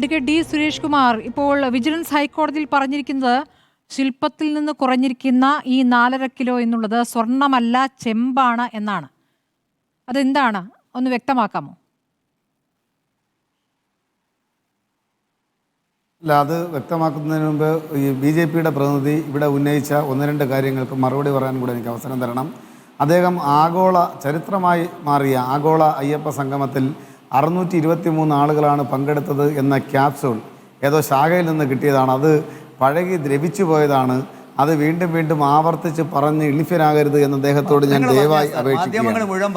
Advocate D Suresh Kumar ഇപ്പോൾ vigilance ഹൈക്കോടതിയിൽ പറഞ്ഞിരിക്കുന്നത് ശില്പത്തിൽ നിന്ന് കുറഞ്ഞിരിക്കുന്ന ഈ നാലര കിലോ എന്നുള്ളത് സ്വർണമല്ല ചെമ്പാണ് എന്നാണ്. അതെന്താണ്? ഒന്ന് വ്യക്തമാക്കാമോ? അല്ല അത് വ്യക്തമാക്കുന്നതിന് മുമ്പ് ഈ ബി ജെ പിയുടെ പ്രതിനിധി ഇവിടെ ഉന്നയിച്ച ഒന്ന് രണ്ട് കാര്യങ്ങൾക്ക് മറുപടി പറയാൻ കൂടെ എനിക്ക് അവസരം തരണം. അദ്ദേഹം ആഗോള ചരിത്രമായി മാറിയ ആഗോള അയ്യപ്പ സംഗമത്തിൽ അറുന്നൂറ്റി ഇരുപത്തി മൂന്ന് ആളുകളാണ് പങ്കെടുത്തത് എന്ന ക്യാപ്സൂൾ ഏതോ ശാഖയിൽ നിന്ന് കിട്ടിയതാണ്. അത് പഴകി ദ്രവിച്ചു പോയതാണ്. അത് വീണ്ടും വീണ്ടും ആവർത്തിച്ച് പറഞ്ഞ് ഇളിഫ്യനാകരുത് എന്ന് അദ്ദേഹത്തോട് ഞാൻ ദയവായി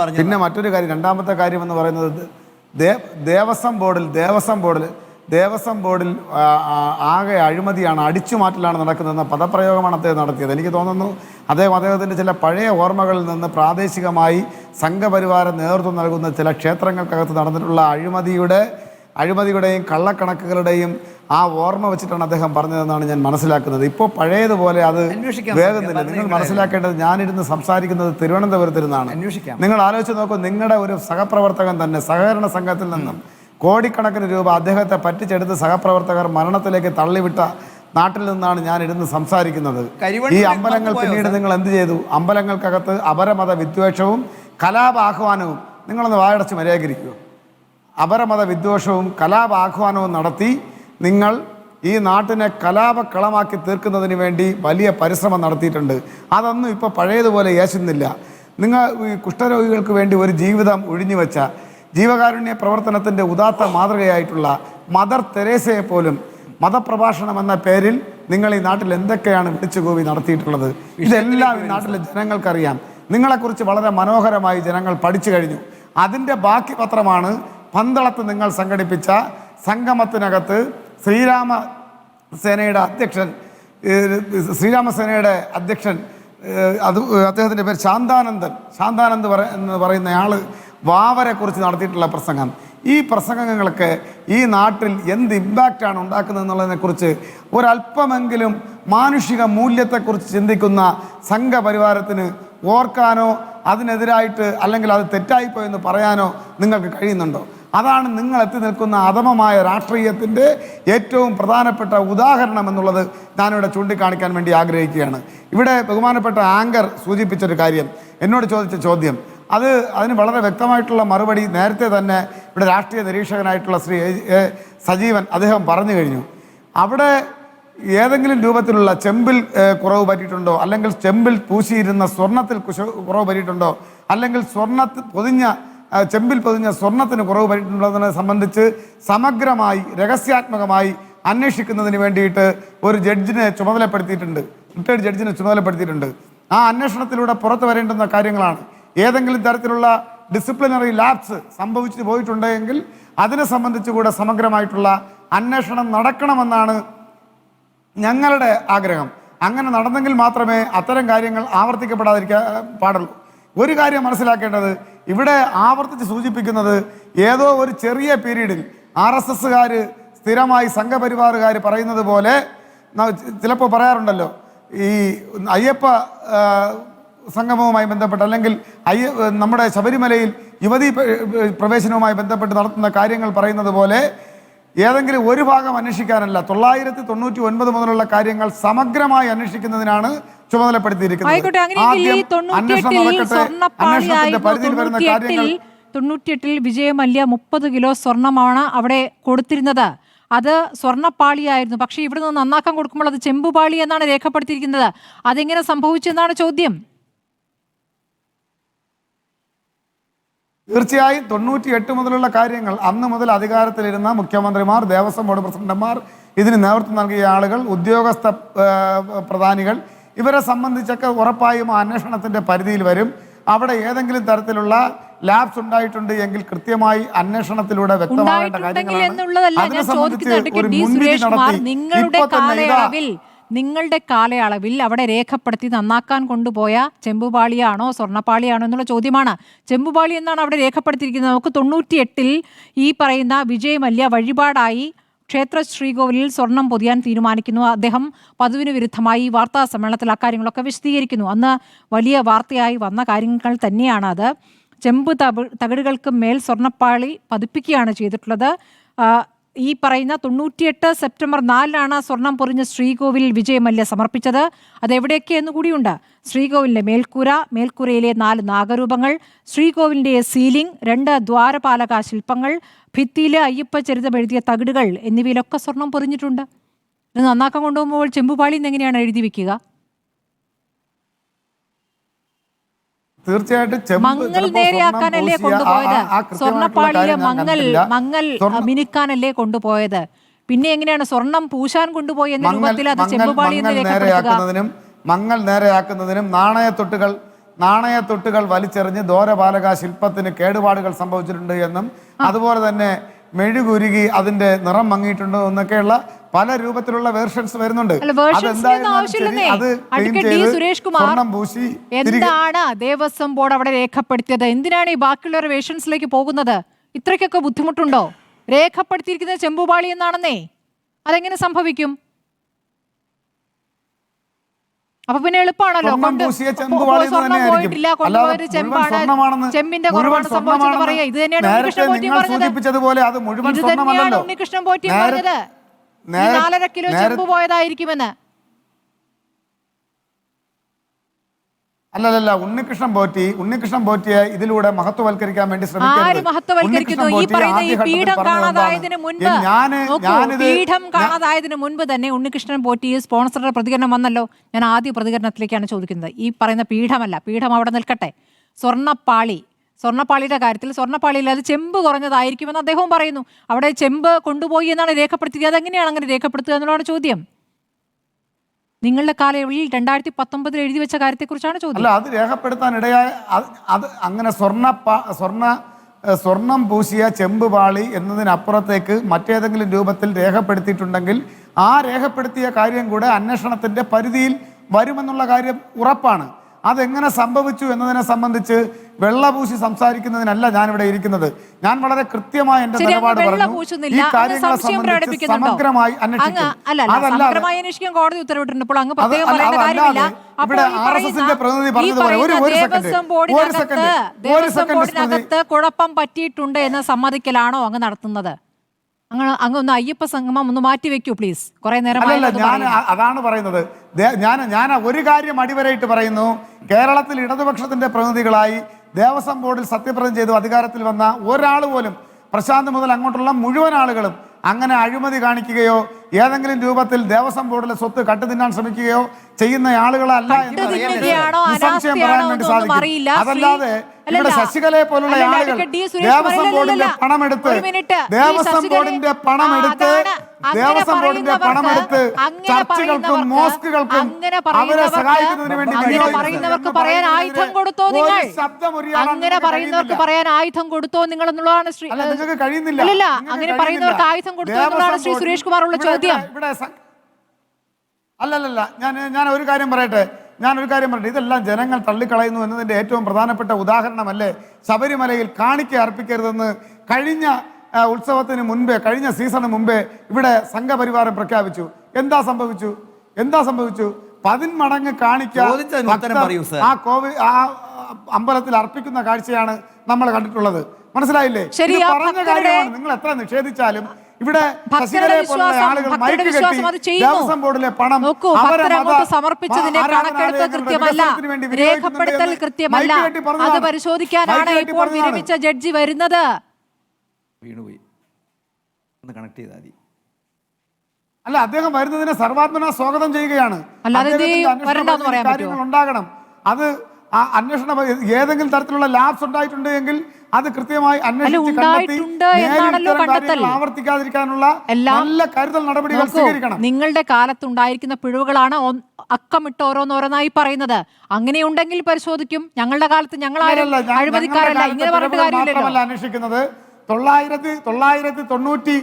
പറഞ്ഞതാണ്. പിന്നെ മറ്റൊരു കാര്യം രണ്ടാമത്തെ കാര്യം എന്ന് പറയുന്നത് ദേവസ്വം ബോർഡിൽ ദേവസ്വം ബോർഡിൽ ദേവസ്വം ബോർഡിൽ ആകെ അഴിമതിയാണ് അടിച്ചുമാറ്റലാണ് നടക്കുന്നതെന്ന പദപ്രയോഗമാണ് അദ്ദേഹം നടത്തിയത് എനിക്ക് തോന്നുന്നു അദ്ദേഹം അദ്ദേഹത്തിന്റെ ചില പഴയ ഓർമ്മകളിൽ നിന്ന് പ്രാദേശികമായി സംഘപരിവാര നേതൃത്വം നൽകുന്ന ചില ക്ഷേത്രങ്ങൾക്കകത്ത് നടന്നിട്ടുള്ള അഴിമതിയുടെ അഴിമതിയുടെയും കള്ളക്കണക്കുകളുടെയും ആ ഓർമ്മ വെച്ചിട്ടാണ് അദ്ദേഹം പറഞ്ഞതെന്നാണ് ഞാൻ മനസ്സിലാക്കുന്നത് ഇപ്പോൾ പഴയതുപോലെ അത് വേഗത്തില്ല നിങ്ങൾ. മനസ്സിലാക്കേണ്ടത് ഞാനിരുന്ന് സംസാരിക്കുന്നത് തിരുവനന്തപുരത്തിരുന്നാണ് അന്വേഷിക്കാം. നിങ്ങൾ ആലോചിച്ച് നോക്കൂ നിങ്ങളുടെ ഒരു സഹപ്രവർത്തകൻ തന്നെ സഹകരണ സംഘത്തിൽ നിന്നും കോടിക്കണക്കിന് രൂപ അദ്ദേഹത്തെ പറ്റിച്ചെടുത്ത് സഹപ്രവർത്തകർ മരണത്തിലേക്ക് തള്ളിവിട്ട നാട്ടിൽ നിന്നാണ് ഞാൻ ഇരുന്ന് സംസാരിക്കുന്നത്. ഈ അമ്പലങ്ങൾ പിന്നീട് നിങ്ങൾ എന്ത് ചെയ്തു? അമ്പലങ്ങൾക്കകത്ത് അപരമത വിദ്വേഷവും കലാപാഹ്വാനവും നിങ്ങളൊന്ന് വായടച്ച് മര്യാദിക്കൂ അപരമത വിദ്വേഷവും കലാപാഹ്വാനവും നടത്തി നിങ്ങൾ ഈ നാട്ടിനെ കലാപക്കളമാക്കി തീർക്കുന്നതിന് വേണ്ടി വലിയ പരിശ്രമം നടത്തിയിട്ടുണ്ട്. അതൊന്നും ഇപ്പോൾ പഴയതുപോലെ യേശുന്നില്ല. നിങ്ങൾ ഈ കുഷ്ഠരോഗികൾക്ക് വേണ്ടി ഒരു ജീവിതം ഒഴിഞ്ഞു വെച്ച ജീവകാരുണ്യ പ്രവർത്തനത്തിന്റെ ഉദാത്ത മാതൃകയായിട്ടുള്ള മദർ തെരേസയെ പോലും മതപ്രഭാഷണം എന്ന പേരിൽ നിങ്ങൾ ഈ നാട്ടിൽ എന്തൊക്കെയാണ് വിളിച്ചുകൂവി നടത്തിയിട്ടുള്ളത്? ഇതെല്ലാം ഈ നാട്ടിലെ ജനങ്ങൾക്കറിയാം. നിങ്ങളെക്കുറിച്ച് വളരെ മനോഹരമായി ജനങ്ങൾ പഠിച്ചു കഴിഞ്ഞു. അതിന്റെ ബാക്കി പത്രമാണ് പന്തളത്ത് നിങ്ങൾ സംഘടിപ്പിച്ച സംഗമത്തിനകത്ത് ശ്രീരാമ സേനയുടെ അധ്യക്ഷൻ ശ്രീരാമസേനയുടെ അധ്യക്ഷൻ അത് അദ്ദേഹത്തിന്റെ പേര് ശാന്താനന്ദൻ. ശാന്താനന്ദ് പറ എന്ന് പറയുന്നയാൾ വാവരെക്കുറിച്ച് നടത്തിയിട്ടുള്ള പ്രസംഗം. ഈ പ്രസംഗങ്ങൾക്ക് ഈ നാട്ടിൽ എന്ത് ഇമ്പാക്റ്റാണ് ഉണ്ടാക്കുന്നത് എന്നുള്ളതിനെക്കുറിച്ച് ഒരല്പമെങ്കിലും മാനുഷിക മൂല്യത്തെക്കുറിച്ച് ചിന്തിക്കുന്ന സംഘപരിവാരത്തിന് ഓർക്കാനോ അതിനെതിരായിട്ട് അല്ലെങ്കിൽ അത് തെറ്റായിപ്പോയെന്ന് പറയാനോ നിങ്ങൾക്ക് കഴിയുന്നുണ്ടോ? അതാണ് നിങ്ങൾ എത്തി നിൽക്കുന്ന അധമമായ രാഷ്ട്രീയത്തിന്റെ ഏറ്റവും പ്രധാനപ്പെട്ട ഉദാഹരണം എന്നുള്ളത് ഞാനിവിടെ ചൂണ്ടിക്കാണിക്കാൻ വേണ്ടി ആഗ്രഹിക്കുകയാണ്. ഇവിടെ ബഹുമാനപ്പെട്ട ആങ്കർ സൂചിപ്പിച്ചൊരു കാര്യം. എന്നോട് ചോദിച്ച ചോദ്യം അത് അതിന് വളരെ വ്യക്തമായിട്ടുള്ള മറുപടി നേരത്തെ തന്നെ ഇവിടെ രാഷ്ട്രീയ നിരീക്ഷകനായിട്ടുള്ള ശ്രീ. സജീവൻ അദ്ദേഹം പറഞ്ഞു കഴിഞ്ഞു. അവിടെ ഏതെങ്കിലും രൂപത്തിലുള്ള ചെമ്പിൽ കുറവ് പറ്റിയിട്ടുണ്ടോ? അല്ലെങ്കിൽ ചെമ്പിൽ പൂശിയിരുന്ന സ്വർണത്തിൽ കുശ- കുറവ് പറ്റിയിട്ടുണ്ടോ? അല്ലെങ്കിൽ സ്വർണത്തിൽ പൊതിഞ്ഞ ചെമ്പിൽ പൊതിഞ്ഞ സ്വർണത്തിന് കുറവ് പറ്റിയിട്ടുണ്ടോ എന്നതിനെ സംബന്ധിച്ച് സമഗ്രമായി രഹസ്യാത്മകമായി അന്വേഷിക്കുന്നതിന് വേണ്ടിയിട്ട് ഒരു ജഡ്ജിനെ ചുമതലപ്പെടുത്തിയിട്ടുണ്ട്. റിട്ടയർഡ് ജഡ്ജിനെ ചുമതലപ്പെടുത്തിയിട്ടുണ്ട്. ആ അന്വേഷണത്തിലൂടെ പുറത്തു വരേണ്ടുന്ന കാര്യങ്ങളാണ്. ഏതെങ്കിലും തരത്തിലുള്ള ഡിസിപ്ലിനറി ലാപ്സ് സംഭവിച്ചു പോയിട്ടുണ്ടെങ്കിൽ അതിനെ സംബന്ധിച്ച് കൂടെ സമഗ്രമായിട്ടുള്ള അന്വേഷണം നടക്കണമെന്നാണ് ഞങ്ങളുടെ ആഗ്രഹം. അങ്ങനെ നടന്നെങ്കിൽ മാത്രമേ അത്തരം കാര്യങ്ങൾ ആവർത്തിക്കപ്പെടാതിരിക്കാൻ പാടുള്ളൂ. ഒരു കാര്യം മനസ്സിലാക്കേണ്ടത് ഇവിടെ ആവർത്തിച്ച് സൂചിപ്പിക്കുന്നത് ഏതോ ഒരു ചെറിയ പീരീഡിൽ ആർ എസ് എസ്സുകാർ സ്ഥിരമായി സംഘപരിവാറുകാർ പറയുന്നത് പോലെ ചിലപ്പോൾ പറയാറുണ്ടല്ലോ ഈ അയ്യപ്പ സംഗമവുമായി ബന്ധപ്പെട്ട് അല്ലെങ്കിൽ അയ്യ നമ്മുടെ ശബരിമലയിൽ യുവതി പ്രവേശനവുമായി ബന്ധപ്പെട്ട് നടത്തുന്ന കാര്യങ്ങൾ പറയുന്നത് പോലെ ഏതെങ്കിലും ഒരു ഭാഗം അന്വേഷിക്കാനല്ല തൊള്ളായിരത്തി തൊണ്ണൂറ്റി ഒൻപത് മുതലുള്ള കാര്യങ്ങൾ സമഗ്രമായി അന്വേഷിക്കുന്നതിനാണ് ചുമതലപ്പെടുത്തിയിരിക്കുന്നത്. അന്വേഷണത്തിന്റെ പരിധിയിൽ വരുന്ന കാര്യങ്ങൾ തൊണ്ണൂറ്റിയെട്ടിൽ വിജയമല്യ മുപ്പത് കിലോ സ്വർണമാണ് അവിടെ കൊടുത്തിരുന്നത്. അത് സ്വർണപ്പാളിയായിരുന്നു പക്ഷേ ഇവിടെ നിന്ന് നന്നാക്കാൻ കൊടുക്കുമ്പോൾ അത് ചെമ്പുപാളി എന്നാണ് രേഖപ്പെടുത്തിയിരിക്കുന്നത്. അതെങ്ങനെ സംഭവിച്ചെന്നാണ് ചോദ്യം. തീർച്ചയായും തൊണ്ണൂറ്റി എട്ട് മുതലുള്ള കാര്യങ്ങൾ അന്ന് മുതൽ അധികാരത്തിലിരുന്ന മുഖ്യമന്ത്രിമാർ ദേവസ്വം ബോർഡ് പ്രസിഡന്റുമാർ ഇതിന് നേതൃത്വം നൽകിയ ആളുകൾ ഉദ്യോഗസ്ഥ പ്രധാനികൾ ഇവരെ സംബന്ധിച്ചൊക്കെ ഉറപ്പായും ആ അന്വേഷണത്തിന്റെ പരിധിയിൽ വരും. അവിടെ ഏതെങ്കിലും തരത്തിലുള്ള ലാബ്സ് ഉണ്ടായിട്ടുണ്ട് എങ്കിൽ കൃത്യമായി അന്വേഷണത്തിലൂടെ വ്യക്തമാകേണ്ട കാര്യങ്ങളാണ്. അതിനെ സംബന്ധിച്ച് ഒരു മുൻവിധി നടത്തി. നിങ്ങളുടെ ഇപ്പൊ തന്നെ നിങ്ങളുടെ കാലയളവിൽ അവിടെ രേഖപ്പെടുത്തി നന്നാക്കാൻ കൊണ്ടുപോയ ചെമ്പുപാളിയാണോ സ്വർണപ്പാളിയാണോ എന്നുള്ള ചോദ്യമാണ്. ചെമ്പുപാളി എന്നാണ് അവിടെ രേഖപ്പെടുത്തിയിരിക്കുന്നത്. നമുക്ക് തൊണ്ണൂറ്റിയെട്ടിൽ ഈ പറയുന്ന വിജയമല്യ വഴിപാടായി ക്ഷേത്ര ശ്രീകോവിലിൽ സ്വർണം പൊതിയാൻ തീരുമാനിക്കുന്നു. അദ്ദേഹം പതിവിന് വിരുദ്ധമായി വാർത്താ സമ്മേളനത്തിൽ അക്കാര്യങ്ങളൊക്കെ വിശദീകരിക്കുന്നു. അന്ന് വലിയ വാർത്തയായി വന്ന കാര്യങ്ങൾ തന്നെയാണ് അത്. ചെമ്പ് തകിടുകൾക്ക് മേൽ സ്വർണപ്പാളി പതിപ്പിക്കുകയാണ് ചെയ്തിട്ടുള്ളത്. ഈ പറയുന്ന തൊണ്ണൂറ്റിയെട്ട് സെപ്റ്റംബർ നാലിനാണ് സ്വർണം പൊറിഞ്ഞ ശ്രീകോവിൽ വിജയമല്യ സമർപ്പിച്ചത്. അതെവിടെയൊക്കെ എന്ന് കൂടിയുണ്ട്. ശ്രീകോവിലിന്റെ മേൽക്കൂര മേൽക്കൂരയിലെ നാല് നാഗരൂപങ്ങൾ ശ്രീകോവിലിന്റെ സീലിംഗ് രണ്ട് ദ്വാരപാലക ശില്പങ്ങൾ ഭിത്തിയിലെ അയ്യപ്പ ചരിതം എഴുതിയ തകിടുകൾ എന്നിവയിലൊക്കെ സ്വർണം പൊറിഞ്ഞിട്ടുണ്ട് ഇത് നന്നാക്കാൻ കൊണ്ടുപോകുമ്പോൾ ചെമ്പുപാളിന്ന് എങ്ങനെയാണ് എഴുതി വെക്കുക? തീർച്ചയായിട്ടും മങ്ങൽ നേരെയാക്കാനല്ലേ കൊണ്ടുപോയത്? സ്വർണപ്പാളിയിലെ മങ്ങൽ മങ്ങൽ മിനുക്കാനല്ലേ കൊണ്ടുപോയത്? പിന്നെ എങ്ങനെയാണ് സ്വർണം പൂശാൻ കൊണ്ടുപോയി എന്ന രൂപത്തിൽ അത് മങ്ങൽ ചെമ്പുപാളി എന്ന് മങ്ങൽ നേരെയാക്കുന്നതിനും മങ്ങൽ നേരെയാക്കുന്നതിനും നാണയത്തൊട്ടുകൾ നാണയത്തൊട്ടുകൾ വലിച്ചെറിഞ്ഞ് ദോരപാലക ശില്പത്തിന് കേടുപാടുകൾ സംഭവിച്ചിട്ടുണ്ട് എന്നും അതുപോലെ തന്നെ മെഴുകുരുകി അതിന്റെ നിറം മങ്ങിയിട്ടുണ്ടോ എന്നൊക്കെയുള്ള പല രൂപത്തിലുള്ള വേർഷൻസ് വരുന്നുണ്ട്. എന്താണ് ദേവസ്വം ബോർഡ് അവിടെ രേഖപ്പെടുത്തിയത്? എന്തിനാണ് ഈ ബാക്കിയുള്ളവർ വേർഷൻസിലേക്ക് പോകുന്നത്? ഇത്രയ്ക്കൊക്കെ ബുദ്ധിമുട്ടുണ്ടോ? രേഖപ്പെടുത്തിയിരിക്കുന്നത് ചെമ്പുപാളി എന്നാണെന്നേ. അതെങ്ങനെ സംഭവിക്കും? അപ്പൊ പിന്നെ എളുപ്പമാണല്ലോ പോയിട്ടില്ല. ചെമ്പാണ്. ചെമ്പിന്റെ കുറവാണ് ഇത് തന്നെയാണ് ഉണ്ണികൃഷ്ണൻ പോറ്റി പറഞ്ഞത്. ഇത് തന്നെയാണ് ഉണ്ണികൃഷ്ണൻ പോറ്റി പറഞ്ഞത്. നാലര കിലോ ചെമ്പ് പോയതായിരിക്കുമെന്ന്. അല്ലല്ല ഉണ്ണികൃഷ്ണൻ പോറ്റി ഉണ്ണികൃഷ്ണൻ പോറ്റിയെ ഇതിലൂടെ മഹത്വവൽക്കരിക്കാൻ വേണ്ടി ഞാൻ- മുൻപ് തന്നെ ഉണ്ണികൃഷ്ണൻ പോറ്റി സ്പോൺസറുടെ പ്രതികരണം വന്നല്ലോ. ഞാൻ ആദ്യ പ്രതികരണത്തിലേക്കാണ് ചോദിക്കുന്നത്. ഈ പറയുന്ന പീഠമല്ല പീഠം അവിടെ നിൽക്കട്ടെ. സ്വർണപ്പാളി സ്വർണപ്പാളിയുടെ കാര്യത്തിൽ സ്വർണപ്പാളിയിൽ അത് ചെമ്പ് കുറഞ്ഞതായിരിക്കുമെന്ന് അദ്ദേഹവും പറയുന്നു. അവിടെ ചെമ്പ് കൊണ്ടുപോയി എന്നാണ് രേഖപ്പെടുത്തിയത്. അതെങ്ങനെയാണ് അങ്ങനെ രേഖപ്പെടുത്തുക എന്നുള്ളതാണ് ചോദ്യം. നിങ്ങളുടെ കാലയളവിൽ രണ്ടായിരത്തി പത്തൊമ്പതിൽ എഴുതി വെച്ച കാര്യത്തെക്കുറിച്ചാണ് ചോദ്യം? അല്ല അത് രേഖപ്പെടുത്താൻ ഇടയായ അത് അങ്ങനെ സ്വർണ സ്വർണ സ്വർണം പൂശിയ ചെമ്പ് പാളി എന്നതിനപ്പുറത്തേക്ക് മറ്റേതെങ്കിലും രൂപത്തിൽ രേഖപ്പെടുത്തിയിട്ടുണ്ടെങ്കിൽ ആ രേഖപ്പെടുത്തിയ കാര്യം കൂടെ അന്വേഷണത്തിന്റെ പരിധിയിൽ വരുമെന്നുള്ള കാര്യം ഉറപ്പാണ്. അതെങ്ങനെ സംഭവിച്ചു എന്നതിനെ സംബന്ധിച്ച് വെള്ളപൂശി സംസാരിക്കുന്നതിനല്ല ഇവിടെ ഇരിക്കുന്നത്. ഞാൻ വളരെ കൃത്യമായ എന്റെ നിലപാട് പറഞ്ഞു. ഈ കാര്യങ്ങളെ സംബന്ധിച്ച് സമഗ്രമായി അന്വേഷിക്കും. ഇവിടെ ആർ എസ് എസിന്റെ പ്രതിനിധി പറഞ്ഞതുപോലെ ഒരു- ഒരു സെക്കൻഡ് ഒരു സെക്കൻഡ് ഒരു ബോർഡിനകത്ത് കുഴപ്പം പറ്റിയിട്ടുണ്ട് എന്ന് സമ്മതിക്കലാണോ അങ്ങ് നടത്തുന്നത്? അങ്ങ് അങ്ങ് ഒന്ന് അയ്യപ്പ സംഗമം ഒന്ന് മാറ്റി വെക്കൂ പ്ലീസ് കുറെ നേരം അല്ലല്ല ഞാൻ അതാണ് പറയുന്നത്. ഞാൻ ഞാൻ ഒരു കാര്യം അടിവരയിട്ട് പറയുന്നു. കേരളത്തിൽ ഇടതുപക്ഷത്തിന്റെ പ്രതിനിധികളായി ദേവസ്വം ബോർഡിൽ സത്യപ്രതിജ്ഞ ചെയ്തു അധികാരത്തിൽ വന്ന ഒരാൾ പോലും പ്രശാന്ത് മുതൽ അങ്ങോട്ടുള്ള മുഴുവൻ ആളുകളും അങ്ങനെ അഴിമതി കാണിക്കുകയോ ഏതെങ്കിലും രൂപത്തിൽ ദേവസ്വം ബോർഡിലെ സ്വത്ത് കട്ടുതിന്നാൻ ശ്രമിക്കുകയോ ചെയ്യുന്ന ആളുകളല്ല എന്ന് നിസ്സംശയം പറയാൻ വേണ്ടി സാധിക്കും. അതല്ലാതെ ഇവിടെ. ശശികലയെ പോലുള്ള ആളുകൾ ദേവസ്വം ബോർഡിന്റെ അല്ലല്ല. പണം എടുത്ത് ഒരു മിനിറ്റ്. ഈ ദേവസ്വം ബോർഡിന്റെ പണം എടുത്ത് അതാണ്. അങ്ങനെ ദേവസ്വം ബോർഡിന്റെ പണം എടുത്ത് പറയുന്നവർക്ക് അങ്ങനെ ചർച്ചകൾക്കും മോസ്കുകൾക്കും അവരെ സഹായിക്കുന്നതിന് വേണ്ടി പറയുന്നവർക്ക് പറയാൻ ആയുധം കൊടുത്തോ നിങ്ങൾ അങ്ങനെ പറയുന്നവർക്ക് പറയാൻ ആയുധം കൊടുത്തോ നിങ്ങൾ എന്നുള്ളതാണ് ശ്രീ നിങ്ങൾക്ക് കഴിയുന്നില്ല അല്ലല്ല അങ്ങനെ പറയുന്നവർക്ക് ആയുധം കൊടുത്തോ എന്നുള്ളതാണ് ശ്രീ സുരേഷ് കുമാർ ഉള്ള ചോദ്യം അല്ലല്ലല്ല ഞാൻ ഞാൻ ഒരു കാര്യം പറയട്ടെ ഞാൻ ഒരു കാര്യം പറഞ്ഞു ഇതെല്ലാം ജനങ്ങൾ തള്ളിക്കളയുന്നു എന്നതിന്റെ ഏറ്റവും പ്രധാനപ്പെട്ട ഉദാഹരണമല്ലേ ശബരിമലയിൽ കാണിക്ക അർപ്പിക്കരുതെന്ന് കഴിഞ്ഞ ഉത്സവത്തിന് മുൻപേ കഴിഞ്ഞ സീസണ് മുമ്പേ ഇവിടെ സംഘപരിവാരം പ്രഖ്യാപിച്ചു. എന്താ സംഭവിച്ചു? എന്താ സംഭവിച്ചു? പതിന്മടങ്ങ് കാണിക്ക. ആ കോവി ആ അമ്പലത്തിൽ അർപ്പിക്കുന്ന കാഴ്ചയാണ് നമ്മൾ കണ്ടിട്ടുള്ളത്. മനസ്സിലായില്ലേ? പറഞ്ഞ കാര്യമാണ്. നിങ്ങൾ എത്ര നിഷേധിച്ചാലും ഇവിടെ ശശികലയെ പോലുള്ള ആളുകൾ ഭക്തരുടെ കെട്ടി വിശ്വാസം അത് ചെയ്യുന്നു. ദേവസ്വം ബോർഡിലെ പണം സമർപ്പിച്ചതിന്റെ കണക്കെടുപ്പ് കൃത്യമല്ല. രേഖപ്പെടുത്തൽ കൃത്യമല്ല. അത്. പരിശോധിക്കാനാണ് ഇപ്പോൾ. വിരമിച്ച ജഡ്ജി വരുന്നത്. വീണുപോയി. ഒന്ന് കണക്ട് ചെയ്താൽ മതി. അല്ല അദ്ദേഹം വരുന്നതിനെ സർവാത്മന സ്വാഗതം ചെയ്യുകയാണ്. കാര്യങ്ങൾ ഉണ്ടാകണം. അത് ആ അന്വേഷണ ഏതെങ്കിലും തരത്തിലുള്ള ലാബ്സ് ഉണ്ടായിട്ടുണ്ട് എങ്കിൽ അത് കൃത്യമായി അന്വേഷിച്ച് ആവർത്തിക്കാതിരിക്കാനുള്ള നല്ല കരുതൽ നടപടികൾ സ്വീകരിക്കണം. നിങ്ങളുടെ കാലത്തുണ്ടായിരിക്കുന്ന പിഴവുകളാണ് അക്കമിട്ട് ഓരോന്നോരോന്നായി പറയുന്നത്. അങ്ങനെയുണ്ടെങ്കിൽ പരിശോധിക്കും. ഞങ്ങളുടെ കാലത്ത് ഞങ്ങൾ ആരും അഴിമതിക്കാരല്ല ഇങ്ങനെ പറഞ്ഞിട്ട് കാര്യമില്ലല്ലോ. അന്വേഷിക്കുന്നത്. തൊള്ളായിരത്തി തൊള്ളായിരത്തി തൊണ്ണൂറ്റി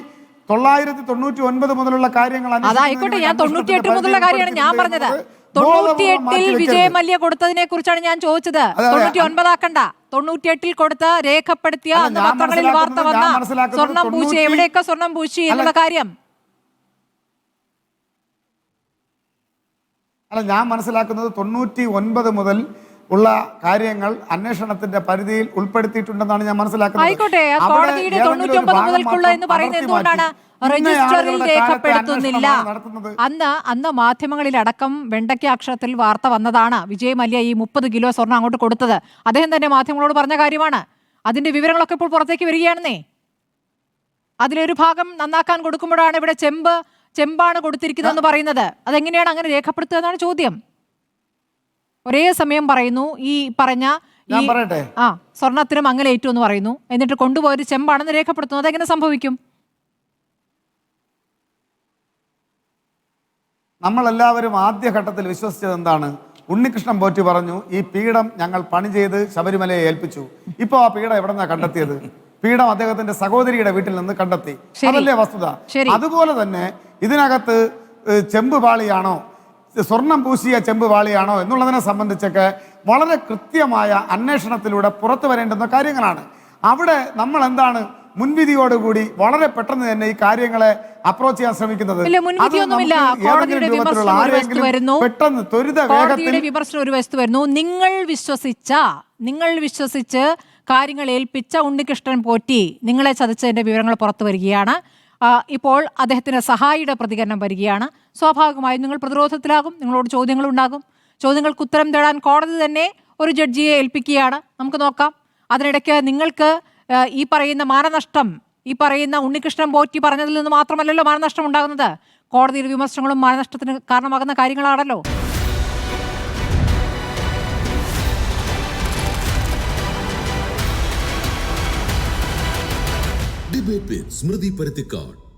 തൊള്ളായിരത്തി തൊണ്ണൂറ്റി ഒൻപത് മുതലുള്ള കാര്യങ്ങൾ അതായിക്കോട്ടെ ഞാൻ തൊണ്ണൂറ്റിയെട്ട് മുതലുള്ള കാര്യമാണ് ഞാൻ പറഞ്ഞത്. തൊണ്ണൂറ്റിയെട്ടിൽ വിജയ മല്യ കൊടുത്തതിനെ കുറിച്ചാണ് ഞാൻ ചോദിച്ചത്. തൊണ്ണൂറ്റി ഒൻപതാക്കണ്ട തൊണ്ണൂറ്റിയെട്ടിൽ കൊടുത്ത രേഖപ്പെടുത്തിയ അന്ന് പത്രങ്ങളിൽ വാർത്ത വന്ന സ്വർണം പൂശി തൊണ്ണൂറ്റി- എവിടെയൊക്കെ സ്വർണം പൂശി എന്നുള്ള കാര്യം? അല്ല ഞാൻ മനസ്സിലാക്കുന്നത് തൊണ്ണൂറ്റി ഒൻപത് മുതൽ ഉള്ള കാര്യങ്ങൾ അന്വേഷണത്തിന്റെ പരിധിയിൽ ഉൾപ്പെടുത്തിയിട്ടുണ്ടെന്നാണ് ഞാൻ മനസ്സിലാക്കുന്നത്. ആയിക്കോട്ടെ കോടതിയുടെ ഏതെങ്കിലും ഒരു മുതൽക്കുള്ള എന്ന് പറയുന്നത് എന്തുകൊണ്ടാണ്? രജിസ്റ്ററിൽ രേഖപ്പെടുത്തുന്നില്ല. അന്ന്. അന്ന് അന്ന് മാധ്യമങ്ങളിലടക്കം വെണ്ടയ്ക്ക അക്ഷരത്തിൽ വാർത്ത വന്നതാണ്. വിജയ് മല്യ ഈ മുപ്പത് കിലോ സ്വർണം അങ്ങോട്ട് കൊടുത്തത്. അദ്ദേഹം തന്നെ മാധ്യമങ്ങളോട് പറഞ്ഞ കാര്യമാണ്. അതിന്റെ വിവരങ്ങളൊക്കെ ഇപ്പോൾ പുറത്തേക്ക് വരികയാണെന്നേ. അതിലൊരു ഭാഗം നന്നാക്കാൻ കൊടുക്കുമ്പോഴാണ് ഇവിടെ ചെമ്പ് ചെമ്പാണ് കൊടുത്തിരിക്കുന്നതെന്ന് പറയുന്നത്. അതെങ്ങനെയാണ് അങ്ങനെ രേഖപ്പെടുത്തുക എന്നാണ് ചോദ്യം. ഒരേ സമയം പറയുന്നു ഈ പറഞ്ഞ ഈ ഞാൻ പറയട്ടെ? ആ സ്വർണത്തിനും മങ്ങലേറ്റു എന്ന് പറയുന്നു. എന്നിട്ട് കൊണ്ടുപോയൊരു ചെമ്പാണെന്ന് രേഖപ്പെടുത്തുന്നു. അതെങ്ങനെ സംഭവിക്കും? നമ്മളെല്ലാവരും ആദ്യഘട്ടത്തിൽ വിശ്വസിച്ചത് എന്താണ്? ഉണ്ണികൃഷ്ണൻ പോറ്റി പറഞ്ഞു ഈ പീഠം ഞങ്ങൾ പണി ചെയ്ത് ശബരിമലയെ ഏൽപ്പിച്ചു. ഇപ്പൊ ആ പീഠം എവിടെ നിന്നാ കണ്ടെത്തിയത്? പീഠം അദ്ദേഹത്തിന്റെ സഹോദരിയുടെ വീട്ടിൽ നിന്ന് കണ്ടെത്തി. അതല്ലേ വസ്തുത. അതുപോലെ തന്നെ ഇതിനകത്ത് ചെമ്പ് പാളിയാണോ? സ്വർണം പൂശിയ ചെമ്പ് പാളിയാണോ? എന്നുള്ളതിനെ സംബന്ധിച്ചൊക്കെ വളരെ കൃത്യമായ അന്വേഷണത്തിലൂടെ പുറത്തു വരേണ്ടുന്ന കാര്യങ്ങളാണ്. അവിടെ നമ്മൾ എന്താണ് മുൻവിധിയോടുകൂടി വളരെ പെട്ടെന്ന് തന്നെ ഈ കാര്യങ്ങളെ അപ്രോച്ച് ചെയ്യാൻ ശ്രമിക്കുന്നത്. പെട്ടെന്ന് ത്വരിത വേഗത്തിൽ വിമർശനം ഒരു വശത്ത് വരുന്നു. നിങ്ങൾ വിശ്വസിച്ച നിങ്ങൾ വിശ്വസിച്ച് കാര്യങ്ങൾ ഏൽപ്പിച്ച ഉണ്ണികൃഷ്ണൻ പോറ്റി നിങ്ങളെ ചതിച്ചതിന്റെ വിവരങ്ങൾ പുറത്തു വരികയാണ്. ഇപ്പോൾ അദ്ദേഹത്തിന്റെ സഹായിയുടെ പ്രതികരണം വരികയാണ്. സ്വാഭാവികമായും നിങ്ങൾ പ്രതിരോധത്തിലാകും നിങ്ങളോട് ചോദ്യങ്ങൾ ഉണ്ടാകും. ചോദ്യങ്ങൾക്ക് ഉത്തരം തേടാൻ കോടതി തന്നെ ഒരു ജഡ്ജിയെ ഏൽപ്പിക്കുകയാണ്. നമുക്ക് നോക്കാം. അതിനിടയ്ക്ക് നിങ്ങൾക്ക് ഈ പറയുന്ന മാനനഷ്ടം ഈ പറയുന്ന ഉണ്ണികൃഷ്ണൻ പോറ്റി പറഞ്ഞതിൽ നിന്ന് മാത്രമല്ലല്ലോ മാനനഷ്ടം ഉണ്ടാകുന്നത്. കോടതിയിൽ വിമർശനങ്ങളും മാനനഷ്ടത്തിന് കാരണമാകുന്ന കാര്യങ്ങളാണല്ലോ. ഡിബേറ്റ് സ്മൃതി പരുത്തിക്കാട്